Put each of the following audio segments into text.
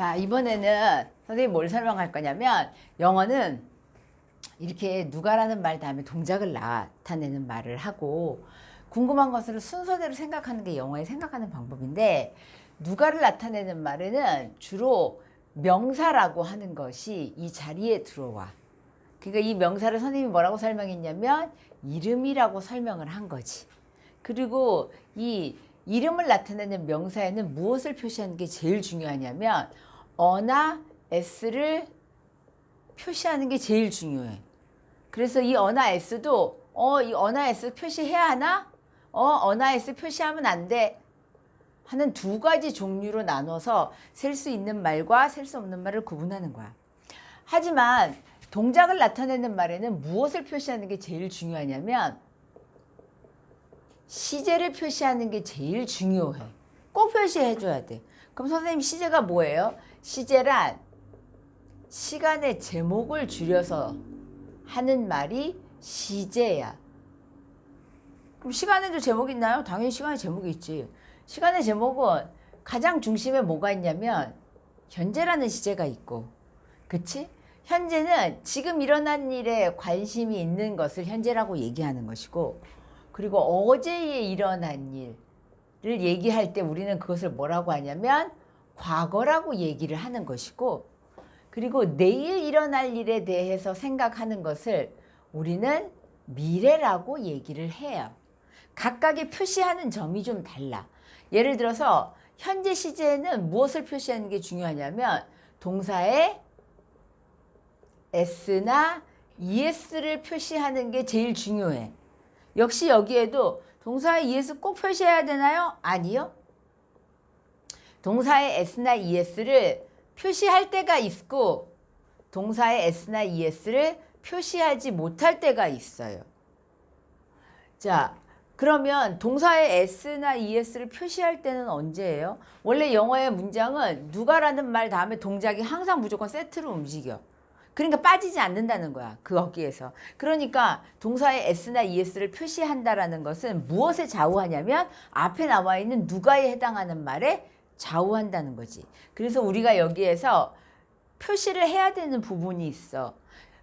자, 이번에는 선생님이 뭘 설명할 거냐면 영어는 이렇게 누가라는 말 다음에 동작을 나타내는 말을 하고 궁금한 것을 순서대로 생각하는 게 영어의 생각하는 방법인데 누가를 나타내는 말에는 주로 명사라고 하는 것이 이 자리에 들어와. 그러니까 이 명사를 선생님이 뭐라고 설명했냐면 이름이라고 설명을 한 거지. 그리고 이 이름을 나타내는 명사에는 무엇을 표시하는 게 제일 중요하냐면 어나 s를 표시하는 게 제일 중요해. 그래서 이 어나 s도 어 이 어나 s 표시해야 하나? 어 어나 s 표시하면 안 돼. 하는 두 가지 종류로 나눠서 셀 수 있는 말과 셀 수 없는 말을 구분하는 거야. 하지만 동작을 나타내는 말에는 무엇을 표시하는 게 제일 중요하냐면 시제를 표시하는 게 제일 중요해. 꼭 표시해 줘야 돼. 그럼 선생님 시제가 뭐예요? 시제란 시간의 제목을 줄여서 하는 말이 시제야. 그럼 시간에도 제목이 있나요? 당연히 시간에 제목이 있지. 시간의 제목은 가장 중심에 뭐가 있냐면 현재라는 시제가 있고, 그치? 현재는 지금 일어난 일에 관심이 있는 것을 현재라고 얘기하는 것이고, 그리고 어제에 일어난 일을 얘기할 때 우리는 그것을 뭐라고 하냐면 과거라고 얘기를 하는 것이고, 그리고 내일 일어날 일에 대해서 생각하는 것을 우리는 미래라고 얘기를 해요. 각각의 표시하는 점이 좀 달라. 예를 들어서 현재 시제에는 무엇을 표시하는 게 중요하냐면 동사의 s나 es를 표시하는 게 제일 중요해. 역시 여기에도 동사의 es 꼭 표시해야 되나요? 아니요. 동사의 s나 es를 표시할 때가 있고 동사의 s나 es를 표시하지 못할 때가 있어요. 자, 그러면 동사의 s나 es를 표시할 때는 언제예요? 원래 영어의 문장은 누가라는 말 다음에 동작이 항상 무조건 세트로 움직여. 그러니까 빠지지 않는다는 거야. 그 거기에서. 그러니까 동사의 s나 es를 표시한다라는 것은 무엇에 좌우하냐면 앞에 나와 있는 누가에 해당하는 말에 좌우한다는 거지. 그래서 우리가 여기에서 표시를 해야 되는 부분이 있어.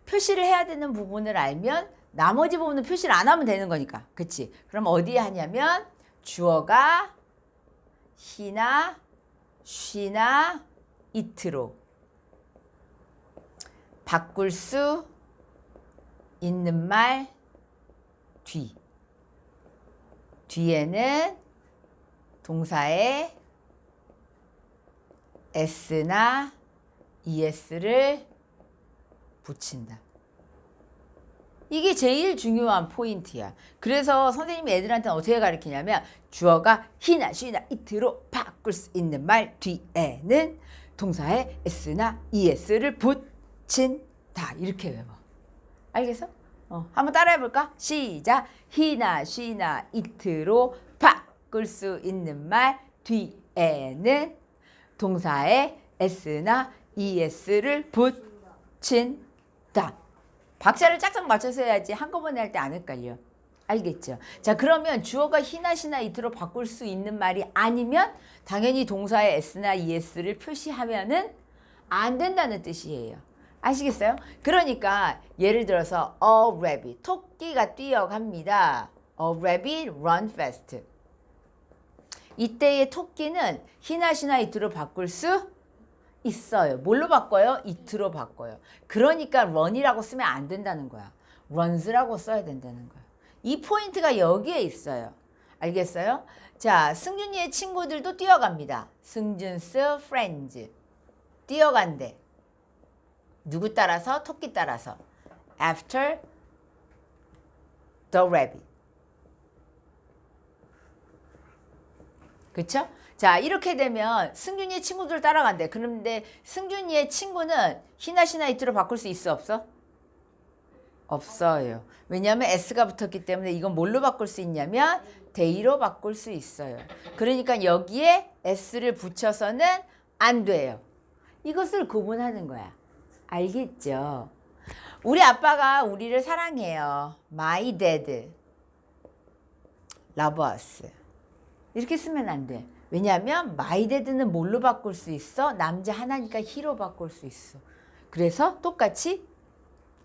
표시를 해야 되는 부분을 알면 나머지 부분은 표시를 안 하면 되는 거니까. 그치? 그럼 어디에 하냐면 주어가 히나, 쉬나, 이트로 바꿀 수 있는 말 뒤. 뒤에는 동사의 s나 es를 붙인다. 이게 제일 중요한 포인트야. 그래서 선생님이 애들한테는 어떻게 가르치냐면 주어가 히나 쉬나 이트로 바꿀 수 있는 말 뒤에는 동사의 s나 es를 붙인다. 이렇게 외워. 알겠어? 어, 한번 따라해 볼까? 시작. 히나 쉬나 이트로 바꿀 수 있는 말 뒤에는 동사의 s나 es를 붙인다. 박자를 짝짝 맞춰서 해야지 한꺼번에 할 때 안 헷갈려. 알겠죠? 자, 그러면 주어가 히나 시나 이트로 바꿀 수 있는 말이 아니면 당연히 동사의 s나 es를 표시하면은 안 된다는 뜻이에요. 아시겠어요? 그러니까 예를 들어서 a rabbit 토끼가 뛰어갑니다. A rabbit run fast. 이때의 토끼는 히나 시나 이트로 바꿀 수 있어요. 뭘로 바꿔요? 이트로 바꿔요. 그러니까 run이라고 쓰면 안 된다는 거야. runs라고 써야 된다는 거야. 이 포인트가 여기에 있어요. 알겠어요? 자, 승준이의 친구들도 뛰어갑니다. 승준스 friends. 뛰어간대. 누구 따라서? 토끼 따라서. After the rabbit. 그쵸? 자, 이렇게 되면 승준이의 친구들 따라간대. 그런데 승준이의 친구는 히나시나 이트로 바꿀 수 있어, 없어? 없어요. 왜냐하면 s가 붙었기 때문에 이건 뭘로 바꿀 수 있냐면 they로 바꿀 수 있어요. 그러니까 여기에 s를 붙여서는 안 돼요. 이것을 구분하는 거야. 알겠죠? 우리 아빠가 우리를 사랑해요. My dad love us. 이렇게 쓰면 안 돼. 왜냐하면 dad는 뭘로 바꿀 수 있어? 남자 하나니까 he로 바꿀 수 있어. 그래서 똑같이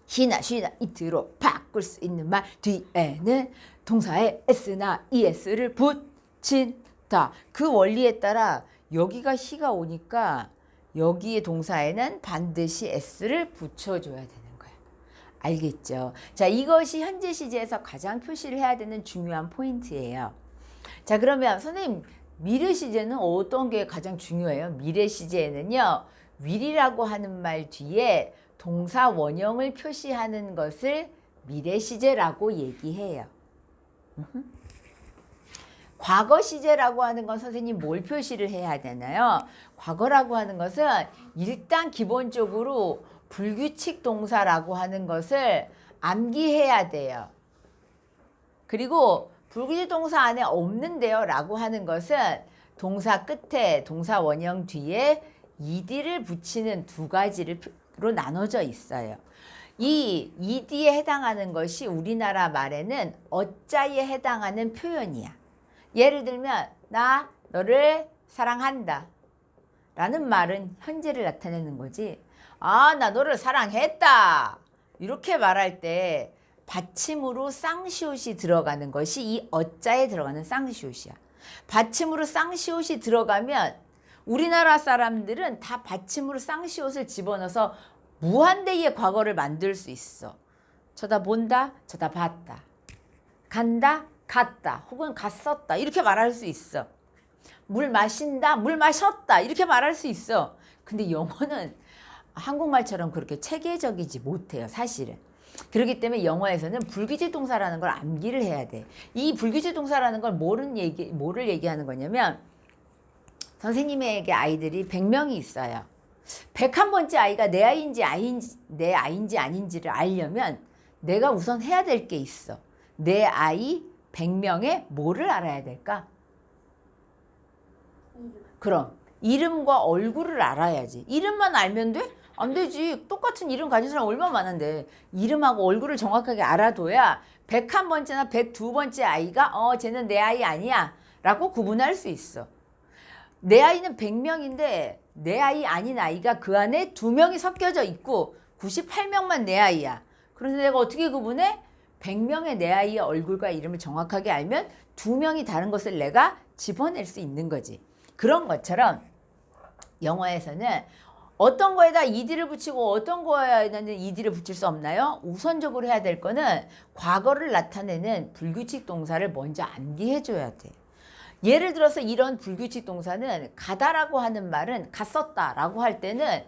he나 she나 it로 바꿀 수 있는 말 뒤에는 동사에 s나 es를 붙인다. 그 원리에 따라 여기가 he가 오니까 여기에 동사에는 반드시 s를 붙여줘야 되는 거야. 알겠죠? 자, 이것이 현재 시제에서 가장 표시를 해야 되는 중요한 포인트예요. 자, 그러면 선생님 미래 시제는 어떤 게 가장 중요해요? 미래 시제에는요. will이라고 하는 말 뒤에 동사 원형을 표시하는 것을 미래 시제라고 얘기해요. 과거 시제라고 하는 건 선생님 뭘 표시를 해야 되나요? 과거라고 하는 것은 일단 기본적으로 불규칙 동사라고 하는 것을 암기해야 돼요. 그리고 불규칙 동사 안에 없는데요 라고 하는 것은 동사 끝에 동사 원형 뒤에 ed를 붙이는 두 가지로 나눠져 있어요. 이 ed에 해당하는 것이 우리나라 말에는 어자에 해당하는 표현이야. 예를 들면 나 너를 사랑한다 라는 말은 현재를 나타내는 거지. 아, 나 너를 사랑했다. 이렇게 말할 때 받침으로 쌍시옷이 들어가는 것이 이 어자에 들어가는 쌍시옷이야. 받침으로 쌍시옷이 들어가면 우리나라 사람들은 다 받침으로 쌍시옷을 집어넣어서 무한대의 과거를 만들 수 있어. 쳐다본다, 쳐다봤다. 간다, 갔다. 혹은 갔었다. 이렇게 말할 수 있어. 물 마신다, 물 마셨다. 이렇게 말할 수 있어. 근데 영어는 한국말처럼 그렇게 체계적이지 못해요, 사실은. 그렇기 때문에 영어에서는 불규칙 동사라는 걸 암기를 해야 돼. 이 불규칙 동사라는 걸 뭐를 얘기, 뭐를 얘기하는 거냐면 선생님에게 아이들이 100명이 있어요. 101번째 아이가 내 아이인지 아이인지 내 아이인지 아닌지를 알려면 내가 우선 해야 될 게 있어. 내 아이 100명의 뭐를 알아야 될까? 그럼 이름과 얼굴을 알아야지. 이름만 알면 돼? 안 되지. 똑같은 이름 가진 사람 얼마나 많은데. 이름하고 얼굴을 정확하게 알아둬야 101번째나 102번째 아이가 어 쟤는 내 아이 아니야 라고 구분할 수 있어. 내 아이는 100명인데 내 아이 아닌 아이가 그 안에 두 명이 섞여져 있고 98명만 내 아이야. 그런데 내가 어떻게 구분해? 100명의 내 아이의 얼굴과 이름을 정확하게 알면 두 명이 다른 것을 내가 집어낼 수 있는 거지. 그런 것처럼 영어에서는 어떤 거에다 ed를 붙이고 어떤 거에다는 ed를 붙일 수 없나요? 우선적으로 해야 될 거는 과거를 나타내는 불규칙 동사를 먼저 암기해 줘야 돼. 예를 들어서 이런 불규칙 동사는 가다라고 하는 말은 갔었다라고 할 때는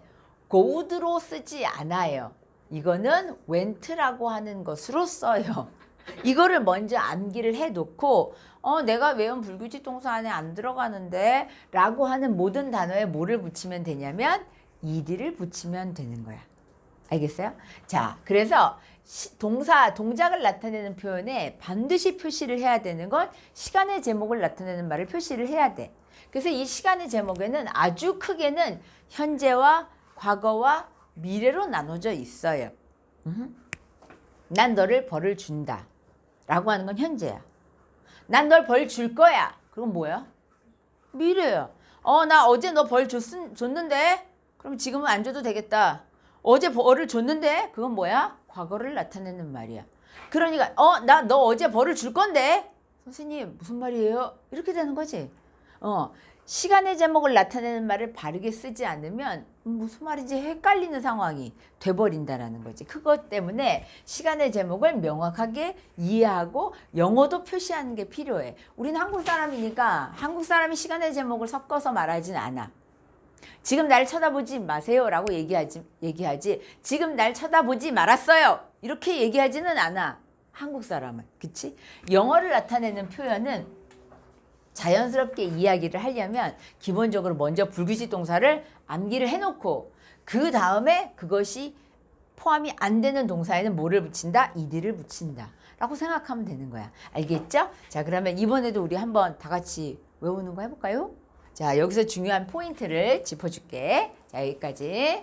go'd로 쓰지 않아요. 이거는 went라고 하는 것으로 써요. 이거를 먼저 암기를 해놓고 어 내가 외운 불규칙 동사 안에 안 들어가는데 라고 하는 모든 단어에 뭐를 붙이면 되냐면 ed를 붙이면 되는 거야. 알겠어요? 자, 그래서 시, 동사, 동작을 나타내는 표현에 반드시 표시를 해야 되는 건 시간의 제목을 나타내는 말을 표시를 해야 돼. 그래서 이 시간의 제목에는 아주 크게는 현재와 과거와 미래로 나눠져 있어요. 음흠. 난 너를 벌을 준다. 라고 하는 건 현재야. 난 널 벌 줄 거야. 그건 뭐야? 미래야. 어, 나 어제 너 벌 줬는데? 그럼 지금은 안 줘도 되겠다. 어제 벌을 줬는데? 그건 뭐야? 과거를 나타내는 말이야. 그러니까, 어, 나 너 어제 벌을 줄 건데? 선생님, 무슨 말이에요? 이렇게 되는 거지. 어, 시간의 제목을 나타내는 말을 바르게 쓰지 않으면 무슨 말인지 헷갈리는 상황이 돼버린다라는 거지. 그것 때문에 시간의 제목을 명확하게 이해하고 영어도 표시하는 게 필요해. 우리는 한국 사람이니까 한국 사람이 시간의 제목을 섞어서 말하진 않아. 지금 날 쳐다보지 마세요 라고 얘기하지 얘기하지. 지금 날 쳐다보지 말았어요. 이렇게 얘기하지는 않아. 한국 사람은. 그치? 영어를 나타내는 표현은 자연스럽게 이야기를 하려면 기본적으로 먼저 불규칙 동사를 암기를 해놓고 그 다음에 그것이 포함이 안 되는 동사에는 뭐를 붙인다? ed를 붙인다. 라고 생각하면 되는 거야. 알겠죠? 자, 그러면 이번에도 우리 한번 다 같이 외우는 거 해볼까요? 자, 여기서 중요한 포인트를 짚어줄게. 자, 여기까지.